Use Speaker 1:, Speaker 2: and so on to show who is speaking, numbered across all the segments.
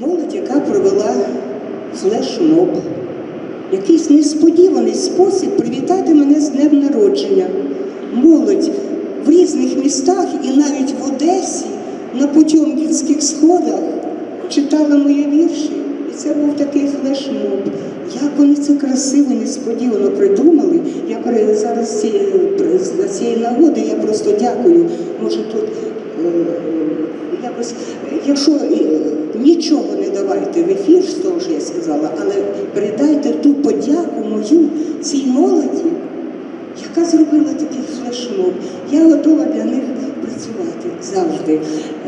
Speaker 1: Молодь, яка провела флешмоб, якийсь несподіваний спосіб привітати мене з днем народження. Молодь в різних містах і навіть в Одесі на Потьомкінських сходах читала мої вірші. І це був такий флешмоб. Вони це красиво, несподівано придумали. Я зараз з цієї, цієї нагоди я просто дякую. Може тут е, якось, якщо е, нічого не давайте в ефір з того, що я сказала, але передайте ту подяку мою цій молоді, яка зробила такий флешмоб. Я готова для них працювати завжди.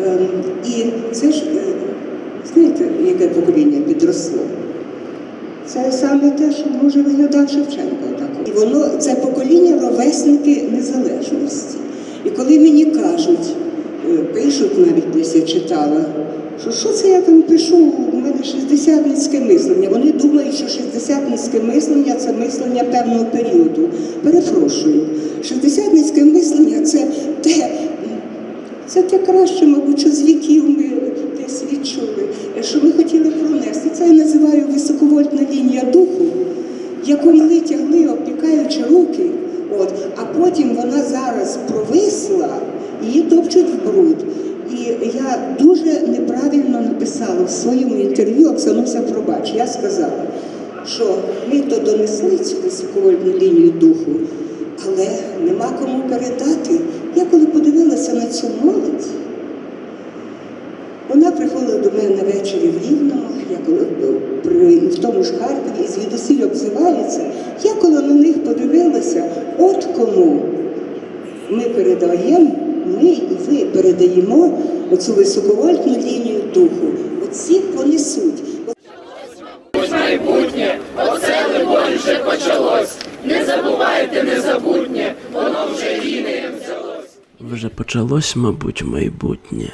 Speaker 1: Ем, І це ж, е, знаєте, яке покоління підросло. Це саме те, що може виглядав Шевченко так. І воно це покоління ровесники незалежності. І коли мені кажуть, е, пишуть навіть десь я читала, що що це я там пишу, у мене шістдесятницьке мислення. Вони думають, що шістдесятницьке мислення це мислення певного періоду. Перепрошую, шістдесятницьке мислення це те, це те краще, мабуть, що з віків ми десь відчули, що ми хотіли пронести. Це я називаю високовольтна лінія духу, яку ми тягли, обпікаючи руки. От, а потім вона зараз провисла, її топчуть в бруд. І я дуже неправильно написала в своєму інтерв'ю, Оксануся, пробач, я сказала, що ми то донесли цю високовольтну лінію духу, але нема кому передати. Я коли подивилася на цю молодь, вона приходила до мене ввечері в Рівному, я коли в тому ж Харкові, і звідусіль обзивається. Них подивилася, от кому ми передаємо, ми і ви передаємо оцю високовольтну лінію духу. Оці понесуть.
Speaker 2: майбутнє, оце либонь вже почалось. Не забувайте незабутнє, воно вже взялось.
Speaker 3: Вже почалось, мабуть, майбутнє.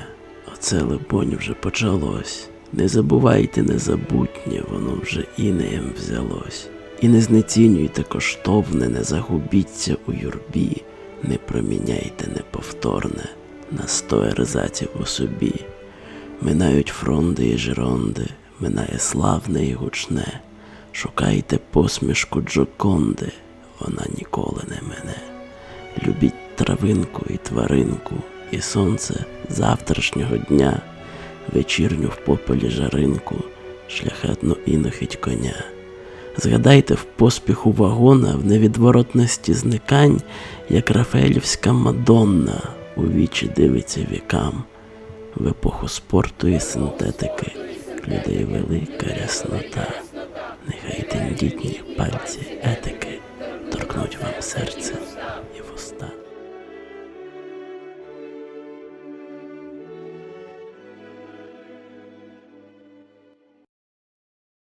Speaker 3: Оце, либонь, вже почалось. Не забувайте незабутнє, воно вже інеєм взялось. І не знецінюйте коштовне, не загубіться у юрбі, не проміняйте неповторне на сто ерзаців у собі. Минають фронди і жиронди, минає славне і гучне. Шукайте посмішку Джоконди, вона ніколи не мене. Любіть травинку і тваринку, і сонце завтрашнього дня, вечірню в попелі жаринку, шляхетну інохідь коня. Згадайте в поспіху вагона, в невідворотності зникань, як Рафаелівська Мадонна у вічі дивиться вікам, в епоху спорту і синтетики, людей велика ряснота. Нехай тендітні пальці етики торкнуть вам серце,